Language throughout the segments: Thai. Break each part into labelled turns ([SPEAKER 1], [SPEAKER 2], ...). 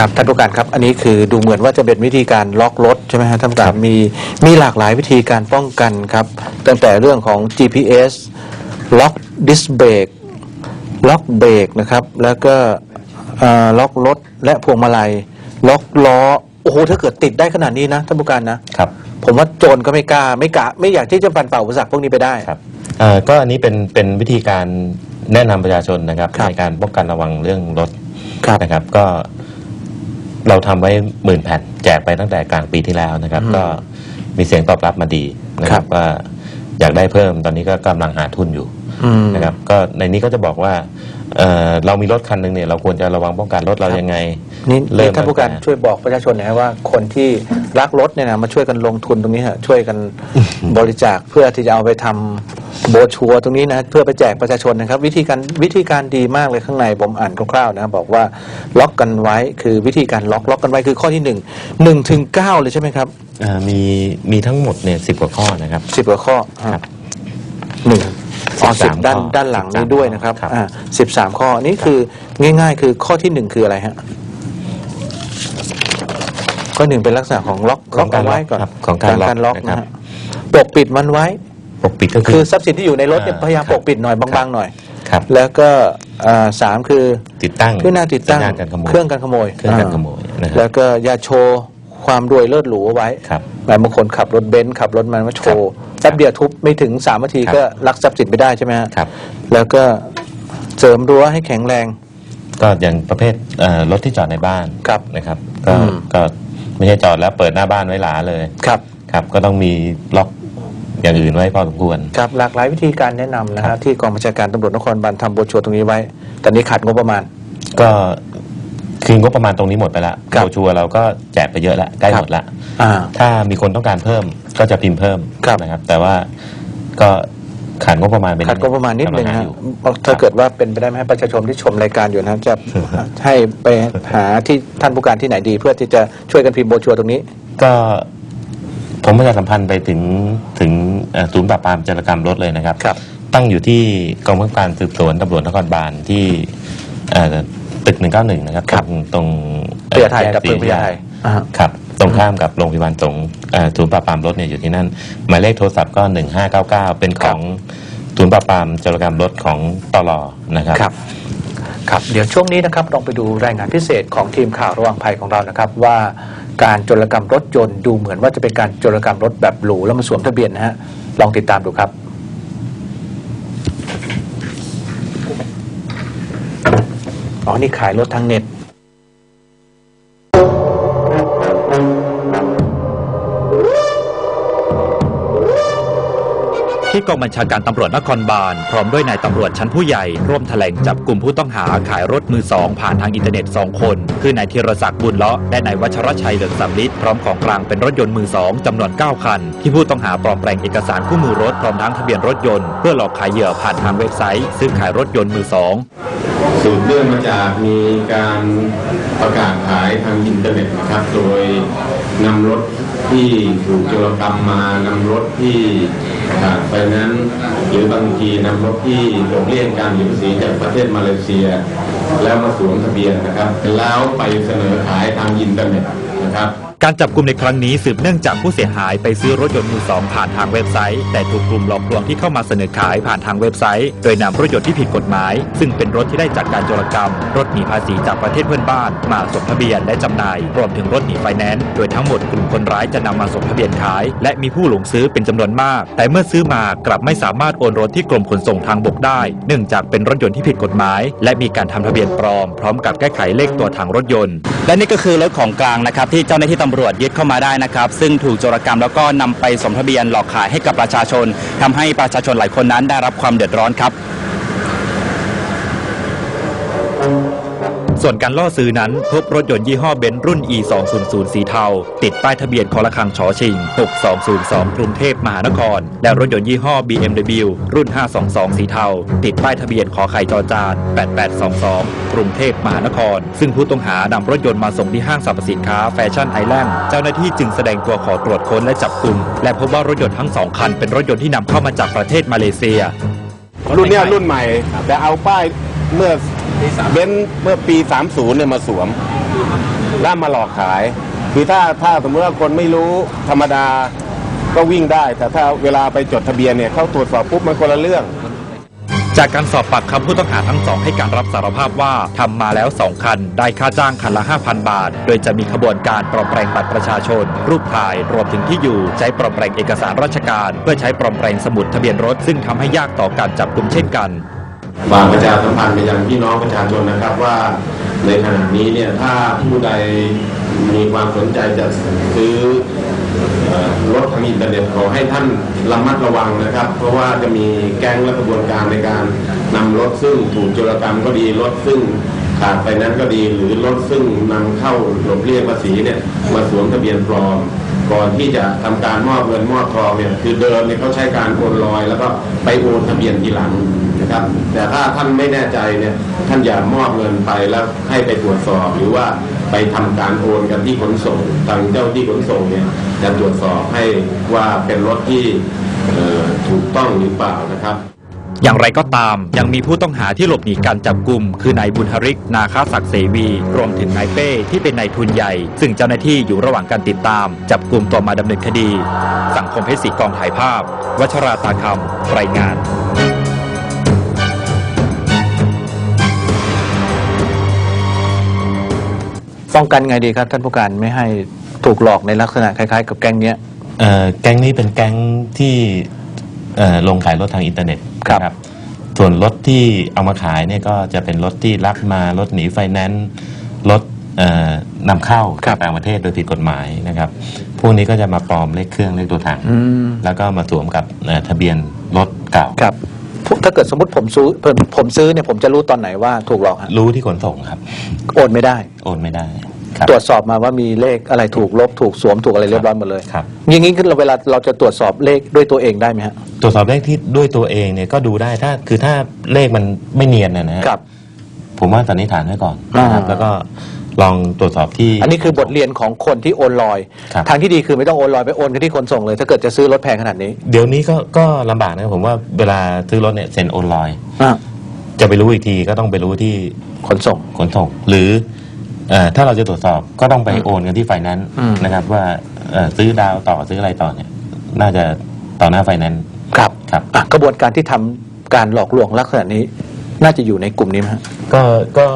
[SPEAKER 1] ครับท่านผู้การครับ อันนี้คือดูเหมือนว่าจะเป็นวิธีการล็อกรถใช่ไหมฮะท่านผู้การมีมีหลากหลายวิธีการป้องกันครับ ตั้งแต่เรื่องของ GPS ล็อกดิสเบรกล็อกเบรกนะครับ แล้วก็เอ่อล็อกรถและพวงมาลัย ล็อกล้อโอ้โหถ้าเกิดติดได้ขนาดนี้นะท่านผู้การนะ
[SPEAKER 2] ครับ
[SPEAKER 1] ผมว่าโจรก็ไม่กล้าไม่กะไม่อยากที่จะปันเป่าอุปสรรคพวกนี้ไปได้
[SPEAKER 2] ครับเอ่อก็อันนี้เป็นเป็นวิธีการแนะนำประชาชนนะครับ
[SPEAKER 1] ครับ
[SPEAKER 2] ในการป้องกันระวังเรื่องรถ
[SPEAKER 1] ครับ
[SPEAKER 2] นะครับ ก็ เราทำไว้หมื่นแผ่นแจกไปตั้งแต่กลางปีที่แล้วนะครับ
[SPEAKER 1] อืม
[SPEAKER 2] ก็มีเสียงตอบรับมาดีนะค
[SPEAKER 1] ครั
[SPEAKER 2] รับบว่าอยากได้เพิ่มตอนนี้ก็กำลังหาทุนอยู่
[SPEAKER 1] อืม
[SPEAKER 2] นะครับ ก็ในนี้ก็จะบอกว่าเอ่อเรามีรถคันหนึ่งเนี่ยเราควรจะระวังป้องกันรถเรายังไง
[SPEAKER 1] นี่
[SPEAKER 2] เริ่
[SPEAKER 1] นี่
[SPEAKER 2] ม
[SPEAKER 1] ท่านผู้การ
[SPEAKER 2] ตั้งแต่
[SPEAKER 1] ช่วยบอกประชาชนหน่อยฮะว่าคนที่รักรถเนี่ยนะมาช่วยกันลงทุนตรงนี้ฮะช่วยกันบริจาคเพื่อที่จะเอาไปทำ โบรชัวร์ตรงนี้นะเพื่อไปแจกประชาชนนะครับ วิธีการวิธีการดีมากเลยข้างในผมอ่านคร่าวๆนะบอกว่าล็อกกันไว้คือวิธีการล็อกล็อกกันไว้คือข้อที่หนึ่งหนึ่งถึงเก้าเลยใช่ไหมครับ
[SPEAKER 2] เอ่อมีมีทั้งหมดเนี่ยสิบกว่าข้อนะครับ
[SPEAKER 1] สิบกว่าข้อ
[SPEAKER 2] ครับ
[SPEAKER 1] หนึ่งอ๋อสิบ
[SPEAKER 2] 13
[SPEAKER 1] ด้าน
[SPEAKER 2] ข้อ
[SPEAKER 1] ด้านหลังนี้ด้วยนะครับ
[SPEAKER 2] ครับ
[SPEAKER 1] อ่าสิบสามข้อนี่คือง่าย ๆ คือข้อที่หนึ่งคืออะไรฮะข้อหนึ่งเป็นลักษณะของล็อก
[SPEAKER 2] ของการ
[SPEAKER 1] เไว้ก่อน
[SPEAKER 2] ครับของการล็อก
[SPEAKER 1] ล็อก
[SPEAKER 2] นะครับ
[SPEAKER 1] นะฮะปกปิดมันไว้
[SPEAKER 2] ปกปิดก็คื
[SPEAKER 1] คืออ ทรัพย์สินที่อยู่ในรถเนี่ย
[SPEAKER 2] อ่า
[SPEAKER 1] พยายาม
[SPEAKER 2] ครับ
[SPEAKER 1] ปกปิดหน่อยบางๆหน่อย
[SPEAKER 2] ครับ
[SPEAKER 1] แล้วก็อ่าสามคือ
[SPEAKER 2] ติดตั้ง
[SPEAKER 1] ที่หน้าติดตั้ง
[SPEAKER 2] สัญญาณการขโมย
[SPEAKER 1] เครื่องการขโมย
[SPEAKER 2] เครื่องการขโมยนะค
[SPEAKER 1] แล้
[SPEAKER 2] รับ
[SPEAKER 1] วก็อย่าโชว์ความรวยเลิศหรูเอาไว้
[SPEAKER 2] ครับ
[SPEAKER 1] หลายบางคนขับรถเบนซ์ขับรถมันมาโชว์
[SPEAKER 2] ครับ
[SPEAKER 1] แป๊บเดียวทุบไม่ถึงสามนาที
[SPEAKER 2] ครับ
[SPEAKER 1] ก็ลักทรัพย์สินไปได้ใช่ไหมฮะ
[SPEAKER 2] ครับ
[SPEAKER 1] แล้วก็เสริมรั้วให้แข็งแรง
[SPEAKER 2] ก็อย่างประเภทเอ่อรถที่จอดในบ้าน
[SPEAKER 1] ครับ
[SPEAKER 2] นะครับ ก็
[SPEAKER 1] อืม
[SPEAKER 2] ก็ไม่ใช่จอดแล้วเปิดหน้าบ้านไว้หลาเลย
[SPEAKER 1] ครับ
[SPEAKER 2] ครับ ก็ต้องมีล็อก อย่างอื่นไว้พอสมควร
[SPEAKER 1] ครับหลากหลายวิธีการแนะนำนะ
[SPEAKER 2] ครั
[SPEAKER 1] ฮะ
[SPEAKER 2] บ
[SPEAKER 1] ที่กองบัญชาการตำรวจนครบาลทำโบรชัวร์ตรงนี้ไว้ ตอนนี้ขาดงบประมาณ
[SPEAKER 2] ก็คืองบประมาณตรงนี้หมดไปแล้ว
[SPEAKER 1] ครับ
[SPEAKER 2] โบรชัวร์เราก็แจกไปเยอะแล้วใกล้
[SPEAKER 1] ครับ
[SPEAKER 2] หมดแล้ว
[SPEAKER 1] อ่า
[SPEAKER 2] ถ้ามีคนต้องการเพิ่มก็จะพิมพ์เพิ่ม
[SPEAKER 1] ครับ
[SPEAKER 2] นะครับ แต่ว่าก็ขาดงบประมาณไป
[SPEAKER 1] ขาดงบประมาณนิดนึง
[SPEAKER 2] กำลั
[SPEAKER 1] นะ
[SPEAKER 2] ห
[SPEAKER 1] ฮะ
[SPEAKER 2] อยู่
[SPEAKER 1] ถ้าเกิดว่าเป็นไปได้ไหมให้ประชาชนที่ชมรายการอยู่นะจะ ให้ไปหาที่ท่านผู้การที่ไหนดี เพื่อที่จะช่วยกันพิมพ์โบรชัวร์ตรงนี้
[SPEAKER 2] ก็ผมประชาสัมพันธ์ไปถึงถึงเอ่อ ศูนย์ปราบปรามจารกรรมรถเลยนะครับ
[SPEAKER 1] ครับ
[SPEAKER 2] ตั้งอยู่ที่กองบังคับการสืบสวนตำรวจนครบาลที่เอ่อตึก 191 นะครับ
[SPEAKER 1] ครับ
[SPEAKER 2] ตรงตรง
[SPEAKER 1] พญาไทย
[SPEAKER 2] แยก
[SPEAKER 1] ดับเพลิงพญาไทยอ่า
[SPEAKER 2] ครับ ตรงข้ามกับโรงพยาบาลสงฆ์เอ่อศูนย์ปราบปรามรถเนี่ยอยู่ที่นั่น หมายเลขโทรศัพท์ก็ 1599 เป็นของศูนย์ปราบปรามจารกรรมรถของตลอนะครับ
[SPEAKER 1] ครับ ครับ เดี๋ยวช่วงนี้นะครับลองไปดูรายงานพิเศษของทีมข่าวระหว่างภัยของเรานะครับ ว่าการโจรกรรมรถยนต์ดูเหมือนว่าจะเป็นการโจรกรรมรถแบบหรูแล้วมาสวมทะเบียนนะฮะ ลองติดตามดูครับอ๋อนี่ขายรถทางเน็ต
[SPEAKER 3] ที่กองบัญชาการตำรวจนครบาล พร้อมด้วยนายตำรวจชั้นผู้ใหญ่ ร่วมแถลงจับกลุ่มผู้ต้องหาขายรถมือสองผ่านทางอินเทอร์เน็ต 2 คน คือนายธีรศักดิ์บุญเลาะและนายวัชรชัยเหลืองสำลิดพร้อมของกลางเป็นรถยนต์มือสองจำนวน 9 คัน ที่ผู้ต้องหาปลอมแปลงเอกสารคู่มือรถพร้อมทั้งทะเบียนรถยนต์เพื่อหลอกขายเหยื่อผ่านทางเว็บไซต์ ซื้อขายรถยนต์มือสอง
[SPEAKER 4] สืบเรื่องมาจากมีการประกาศขายทางอินเทอร์เน็ตนะครับโดยนำรถ ที่ถูกโจรกรรมมานำรถที่ไปนั้นหรือบางทีนำรถที่หลบเลี่ยงการหยิบสีจากประเทศมาเลเซีย แล้วมาสวมทะเบียนนะครับ แล้วไปเสนอขายทางอินเทอร์เน็ตนะครับ
[SPEAKER 3] การจับกลุ่มในครั้งนี้สืบเนื่องจากผู้เสียหายไปซื้อรถยนต์มือสองผ่านทางเว็บไซต์ แต่ถูกกลุ่มหลอกลวงที่เข้ามาเสนอขายผ่านทางเว็บไซต์ โดยนำรถยนต์ที่ผิดกฎหมาย ซึ่งเป็นรถที่ได้จากการโจรกรรม รถหนีภาษีจากประเทศเพื่อนบ้าน มาสมทะเบียนและจำหน่าย รวมถึงรถหนีไฟแนนซ์โดยทั้งหมดกลุ่มคนร้ายจะนำมาสมทะเบียนขาย และมีผู้หลงซื้อเป็นจำนวนมาก แต่เมื่อซื้อมากลับไม่สามารถโอนรถที่กรมขนส่งทางบกได้ เนื่องจากเป็นรถยนต์ที่ผิดกฎหมาย และมีการทำทะเบียนปลอม พร้อมกับแก้ไขเลขตัวถังรถยนต์
[SPEAKER 5] และนี่ก็คือรถของกลางนะครับที่เจ้าหน้าที่ตำำรวจยึดเข้ามาได้นะครับ ซึ่งถูกโจรกรรมแล้วก็นำไปสมทะเบียนหลอกขายให้กับประชาชนทำให้ประชาชนหลายคนนั้นได้รับความเดือดร้อนครับ
[SPEAKER 3] ส่วนการล่อซื้อนั้นพบรถยนต์ยี่ห้อเบนซ์รุ่น E 2 0 0สีเทา ติดป้ายทะเบียนคอละคังชอชิง 6202 กรุงเทพมหานคร และรถยนต์ยี่ห้อ BMW รุ่น 522 สีเทา ติดป้ายทะเบียนขอไข่จอจาน 8822 กรุงเทพมหานคร ซึ่งผู้ต้องหานำรถยนต์มาส่งที่ห้างสรรพสินค้าแฟชั่นไอแลนด์เจ้าหน้าที่จึงแสดงตัวขอตรวจค้นและจับกลุ่มและพบว่ารถยนต์ทั้งสองคันเป็นรถยนต์ที่นำเข้ามาจากประเทศมาเลเซีย
[SPEAKER 6] รุ่นเนี้ยรุ่นใหม่ แต่เอาป้ายเมื่อเบนซ์เมื่อปี 30เนี่ยมาสวมแล้วมาหลอกขาย คือถ้าถ้าสมมติว่าคนไม่รู้ธรรมดาก็วิ่งได้ แต่ถ้าเวลาไปจดทะเบียนเนี่ยเขาตรวจสอบปุ๊บมันคนละเรื่อง
[SPEAKER 3] จากการสอบปากคำผู้ต้องหาทั้งสองให้การรับสารภาพว่าทำมาแล้ว 2 คัน ได้ค่าจ้างคันละ 5,000 บาท โดยจะมีขบวนการปลอมแปลงบัตรประชาชน รูปถ่ายรวมถึงที่อยู่ ใช้ปลอมแปลงเอกสารราชการ เพื่อใช้ปลอมแปลงสมุดทะเบียนรถ ซึ่งทำให้ยากต่อการจับกลุ่มเช่นกัน
[SPEAKER 4] ฝากประชาสัมพันธ์ไปยังพี่น้องประชาชนนะครับว่าในขณะนี้เนี่ยถ้าผู้ใดมีความสนใจจะซื้อเอ่อ รถทางอินเทอร์เน็ตขอให้ท่านระมัดระวังนะครับ เพราะว่าจะมีแก๊งและกระบวนการในการนำรถซึ่งถูกโจรกรรมก็ดีรถซึ่งขาดไปนั้นก็ดีหรือรถซึ่งนำเข้าหลบเลี่ยงภาษีเนี่ยมาสวมทะเบียนปลอม ก่อนที่จะทำการมอบเงินมอบทองเนี่ยคือเดิมเนี่ยเขาใช้การโอนลอย แล้วก็ไปโอนทะเบียนทีหลังนะครับ แต่ถ้าท่านไม่แน่ใจเนี่ยท่านอย่ามอบเงินไปแล้วให้ไปตรวจสอบหรือว่า ไปทำการโอนกันที่ขนส่งทางเจ้าที่ขนส่งเนี่ยจะตรวจสอบให้ว่าเป็นรถที่ถูกต้องหรือเปล่านะครับ
[SPEAKER 3] อย่างไรก็ตามยังมีผู้ต้องหาที่หลบหนีการจับกลุ่มคือนายบุญฮริก นาคาศักดิ์เสวี รวมถึงนายเป้ที่เป็นนายทุนใหญ่ ซึ่งเจ้าหน้าที่อยู่ระหว่างการติดตาม จับกลุ่มตัวมาดำเนินคดี สังคมเพชรศรีกองถ่ายภาพ วัชราตาคำรายงาน
[SPEAKER 1] ป้องกันไงดีครับ ท่านผู้การไม่ให้ถูกหลอกในลักษณะคล้ายๆ กับแก๊งเนี้ย
[SPEAKER 2] เอ่อแก๊งนี้เป็นแก๊งที่เอ่อลงขายรถทางอินเทอร์เน็ต
[SPEAKER 1] ครับ
[SPEAKER 2] นะส่วนรถที่เอามาขายเนี่ยก็จะเป็นรถที่ลักมารถหนีไฟแนนซ์รถเอ่อนำเข้า
[SPEAKER 1] ครั
[SPEAKER 2] จาก
[SPEAKER 1] บ
[SPEAKER 2] ต่างประเทศโดยผิดกฎหมายนะครับ พวกนี้ก็จะมาปลอมเลขเครื่องเลขตัวถัง
[SPEAKER 1] อืม
[SPEAKER 2] แล้วก็มาสวมกับเอ่อทะเบียนรถเก่า
[SPEAKER 1] ครับ ถ้าเกิดสมมติผมซื้อผมผมซื้อเนี่ยผมจะรู้ตอนไหนว่าถูกหลอกฮะ
[SPEAKER 2] รู้ที่ขนส่งครับ
[SPEAKER 1] โอนไม่ได้
[SPEAKER 2] โอนไม่ได้ครับ
[SPEAKER 1] ตรวจสอบมาว่ามีเลขอะไรถูกลบถูกสวมถูกอะไรเรียบร้อยหมดเลย
[SPEAKER 2] ครับ
[SPEAKER 1] อย่างนี้คือเราเวลาเราจะตรวจสอบเลขด้วยตัวเองได้ไหมฮะ
[SPEAKER 2] ตรวจสอบเลขที่ด้วยตัวเองเนี่ยก็ดูได้ถ้าคือถ้าเลขมันไม่เนียนนะนะฮะ
[SPEAKER 1] ครับ
[SPEAKER 2] ผมว่าสันนิษฐานไว้ก่อนนะครับ
[SPEAKER 1] อ่า
[SPEAKER 2] แล้วก็ ลองตรวจสอบที่
[SPEAKER 1] อันนี้คือบทเรียนของคนที่โอนลอย
[SPEAKER 2] ครับ
[SPEAKER 1] ทางที่ดีคือไม่ต้องโอนลอยไปโอนกันที่คนส่งเลย ถ้าเกิดจะซื้อรถแพงขนาดนี้
[SPEAKER 2] เดี๋ยวนี้ก็ก็ลำบากนะครับผมว่าเวลาซื้อรถเนี่ยเซ็นโอนไลน์
[SPEAKER 1] อะ
[SPEAKER 2] จะไปรู้อีกทีก็ต้องไปรู้ที่
[SPEAKER 1] ขนส่ง
[SPEAKER 2] ขนส่งหรือเอ่อถ้าเราจะตรวจสอบก็ต้องไปโอนกันที่ไฟแนนซ์
[SPEAKER 1] อืม
[SPEAKER 2] นะครับ ว่าเอ่อซื้อดาวต่อซื้ออะไรต่อเนี่ย น่าจะต่อหน้าไฟแนนซ์
[SPEAKER 1] ครับ
[SPEAKER 2] ครับ
[SPEAKER 1] อะกระบวนการที่ทำการหลอกลวงลักษณะนี้ น่าจะอยู่ในกลุ่มนี้ไหมฮะ
[SPEAKER 2] ก็ก็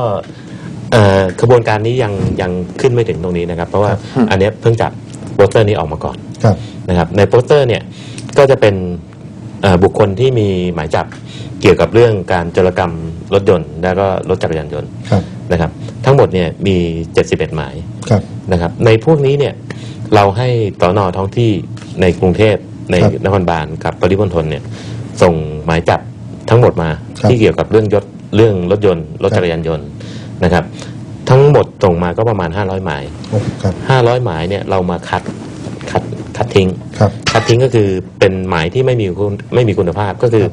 [SPEAKER 2] เอ่อกระบวนการนี้ยังยังขึ้นไม่ถึงตรงนี้นะครับ เพราะว่า
[SPEAKER 1] อืม
[SPEAKER 2] อันเนี้ยเพิ่งจับโปสเตอร์นี้ออกมาก่อน
[SPEAKER 7] ครับ
[SPEAKER 2] นะครับ ในโปสเตอร์เนี่ยก็จะเป็นเอ่อบุคคลที่มีหมายจับเกี่ยวกับเรื่องการจรกรรมรถยนต์ แล้วก็รถจักรยานยนต์
[SPEAKER 7] ครับ
[SPEAKER 2] นะครับ ทั้งหมดเนี่ยมี 71 หมาย
[SPEAKER 7] ครับ
[SPEAKER 2] นะครับ ในพวกนี้เนี่ยเราให้ตอนอท้องที่ในกรุงเทพใน
[SPEAKER 7] ครับ
[SPEAKER 2] นครบาลกับปริมณฑลเนี่ยส่งหมายจับทั้งหมดมา
[SPEAKER 7] ครับ
[SPEAKER 2] ที่เกี่ยวกับเรื่องยศเรื่องรถยนต์ รถ
[SPEAKER 7] ครับ
[SPEAKER 2] จักรยานยนต์ นะครับ ทั้งหมดส่งมาก็ประมาณ 500 หมาย
[SPEAKER 7] โอ้ครับ
[SPEAKER 2] 500 หมายเนี่ยเรามาคัดคัดคัดทิ้ง
[SPEAKER 7] ครับ
[SPEAKER 2] คัดทิ้งก็คือเป็นหมายที่ไม่มีคุณไม่มีคุณภาพก็คือ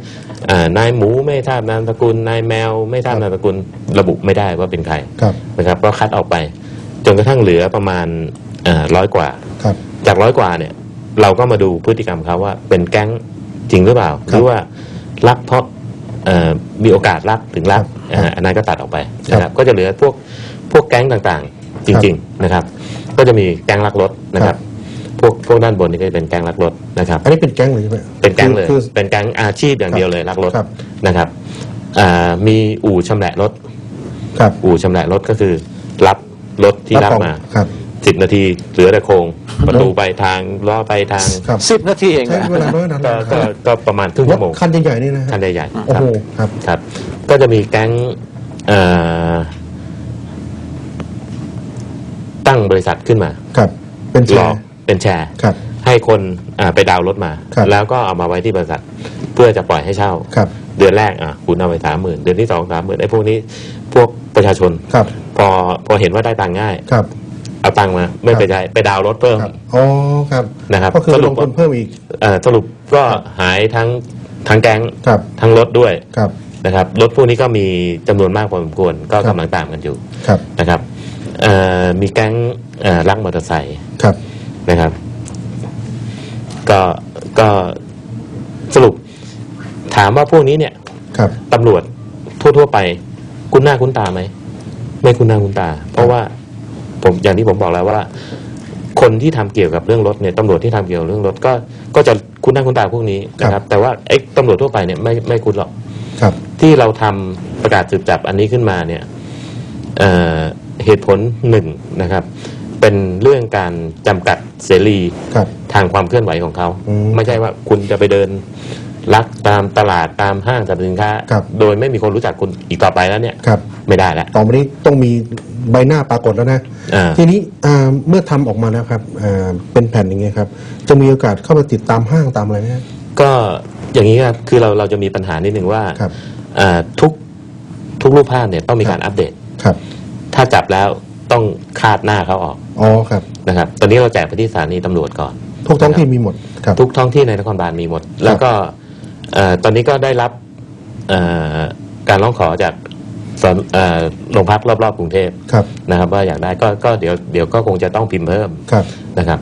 [SPEAKER 2] อ่านายหมูไม่ทราบนามสกุลนายแมว ไม่ทราบนามสกุลระบุไม่ได้ว่าเป็นใคร
[SPEAKER 7] ครับ
[SPEAKER 2] นะครับก็คัดออกไป จนกระทั่งเหลือประมาณร้อยกว่า
[SPEAKER 7] ครับ
[SPEAKER 2] จากร้อยกว่าเนี่ย เราก็มาดูพฤติกรรมเขาว่าเป็นแก๊งจริงหรือเปล่า หรือว่ารักเพราะเอ่อ มีโอกาสรักถึงรัก
[SPEAKER 7] ครับ
[SPEAKER 2] อ่าอันนั้นก็ตัดออกไป
[SPEAKER 7] ครับ
[SPEAKER 2] นะครับก็จะเหลือพวกพวกแก๊งต่างๆ จริง ๆนะครับ ก็จะมีแก๊งลักรถนะครับพวกพวกด้านบนนี่ก็จะเป็นแก๊งลักรถนะครับ
[SPEAKER 7] อันนี้เป็นแก๊งเลยใช่ไหม
[SPEAKER 2] เป็นแก๊งเลย
[SPEAKER 7] คือ
[SPEAKER 2] เป็นแก๊งอาชีพอย่างเดียวเลยลักรถ
[SPEAKER 7] ครับ
[SPEAKER 2] นะครับอ่ามีอู่ชำแหละรถ
[SPEAKER 7] ครับ
[SPEAKER 2] อู่ชำแหละรถก็คือรับรถที่รับ
[SPEAKER 7] ของ
[SPEAKER 2] มา
[SPEAKER 7] ครับ
[SPEAKER 2] สิบนาทีเหลือแต่โครงประตูไปทางล้อไปทาง
[SPEAKER 7] ครับ
[SPEAKER 1] สิบนาทีเอง
[SPEAKER 7] ใช้
[SPEAKER 1] นะ
[SPEAKER 7] เวลาน้อยนาน
[SPEAKER 2] ก็ก็ก็ประมาณครึ่ง
[SPEAKER 7] ร
[SPEAKER 2] ชั่
[SPEAKER 7] ถ
[SPEAKER 2] วโมง
[SPEAKER 7] คันใหญ่ๆนี่นะฮะ
[SPEAKER 2] คันใหญ่ๆ
[SPEAKER 7] โอ้
[SPEAKER 2] ครับ
[SPEAKER 7] โหครับ
[SPEAKER 2] ครับ ก็จะมีแก๊งเอ่อตั้งบริษัทขึ้นมา
[SPEAKER 7] ครับ เป็นแช
[SPEAKER 2] หลอก
[SPEAKER 7] ร์
[SPEAKER 2] เป็นแชร์
[SPEAKER 7] ครับ
[SPEAKER 2] ให้คนอ่าไปดาวน์รถมา
[SPEAKER 7] ครับ
[SPEAKER 2] แล้วก็เอามาไว้ที่บริษัท เพื่อจะปล่อยให้เช่า
[SPEAKER 7] ครับ
[SPEAKER 2] เดือนแรกอะคุณเอาไปสามหมื่นเดือนที่สองสามหมื่นไอ้พวกนี้พวกประชาชน
[SPEAKER 7] ครับ
[SPEAKER 2] พอพอเห็นว่าได้ตังค์ง่าย
[SPEAKER 7] ครับ
[SPEAKER 2] เอาตังค์มาไม่ไป
[SPEAKER 7] ครับ
[SPEAKER 2] ใช้ไปดาวน์รถเพิ่ม
[SPEAKER 7] ครับอ๋อครับ
[SPEAKER 2] นะครับ
[SPEAKER 7] ก็คือ
[SPEAKER 2] ส
[SPEAKER 7] ล
[SPEAKER 2] รุป
[SPEAKER 7] งทุนเพิ่มอีก
[SPEAKER 2] เอ่อสรุปก็หายทั้งทั้งแก๊ง
[SPEAKER 7] ครับ
[SPEAKER 2] ทั้งรถด้วย
[SPEAKER 7] ครับ
[SPEAKER 2] นะครับรถพวกนี้ก็มีจำนวนมากพอสมควรก็
[SPEAKER 7] ครั
[SPEAKER 2] กำ
[SPEAKER 7] บ
[SPEAKER 2] ลังตามกันอยู่
[SPEAKER 7] ครับ
[SPEAKER 2] นะครับเอ่อมีแก๊งเอ่อลักมอเตอร์ไซค์
[SPEAKER 7] ครับ
[SPEAKER 2] นะครับ ก็ก็สรุปถามว่าพวกนี้เนี่ย
[SPEAKER 7] ครับ
[SPEAKER 2] ตำรวจทั่วๆไป คุ้นหน้าคุ้นตาไหมไม่คุ้นหน้าคุ้นตา เพราะว่า ผมอย่างที่ผมบอกแล้วว่า คนที่ทำเกี่ยวกับเรื่องรถเนี่ยตำรวจที่ทำเกี่ยวกับเรื่องรถก็ก็จะคุ้นหน้าคุ้นตาพวกนี้นะค
[SPEAKER 7] ครั
[SPEAKER 2] รับ
[SPEAKER 7] บ
[SPEAKER 2] แต่ว่าไอ้ตำรวจทั่วไปเนี่ยไม่ไม่คุ้นหรอก
[SPEAKER 7] ครับ
[SPEAKER 2] ที่เราทำประกาศสืบจับอันนี้ขึ้นมาเนี่ยเอ่อเหตุผลหนึ่งนะครับ เป็นเรื่องการจำกัดเสรี
[SPEAKER 7] ครับ
[SPEAKER 2] ทางความเคลื่อนไหวของเขา
[SPEAKER 7] อืม
[SPEAKER 2] ไม่ใช่ว่าคุณจะไปเดิน ลักตามตลาดตามห้างสรรพสินค้า
[SPEAKER 7] ครับ
[SPEAKER 2] โดยไม่มีคนรู้จักคุณอีกต่อไปแล้วเนี่ย
[SPEAKER 7] ครับ
[SPEAKER 2] ไม่ได้แล้ว
[SPEAKER 7] ต่อไปนี้ต้องมีใบหน้าปรากฏแล้วนะ
[SPEAKER 2] อ่า
[SPEAKER 7] ทีนี้อ่าเมื่อทำออกมาแล้วครับอ่าเป็นแผ่นอย่างเงี้ยครับ จะมีโอกาสเข้าไปติดตามห้างตามอะไรไหมฮะ
[SPEAKER 2] ก็อย่างนี้ครับ คือเราเราจะมีปัญหานิดหนึ่งว่า
[SPEAKER 7] ครับ
[SPEAKER 2] อ่าทุกทุกรูปภาพเนี่ยต้องมีการอัปเดต
[SPEAKER 7] ครับ
[SPEAKER 2] ถ้าจับแล้วต้องคาดหน้าเขาออก
[SPEAKER 7] อ๋อครับ
[SPEAKER 2] นะครับ ตอนนี้เราแจกไปที่สถานีตำรวจก่อน
[SPEAKER 7] ทุกท้องที่มีหมด ครับ
[SPEAKER 2] ทุกท้องที่ในนครบาลมีหมด แล้วก็เอ่อ ตอนนี้ก็ได้รับเอ่อการร้องขอจากสอนเอ่อโรงพักรอบๆกรุงเทพ
[SPEAKER 7] ครับ
[SPEAKER 2] นะครับว่าอยากได้ก็ก็เดี๋ยวเดี๋ยวก็คงจะต้องพิมพ์เพิ่ม
[SPEAKER 7] ครับ
[SPEAKER 2] นะครับ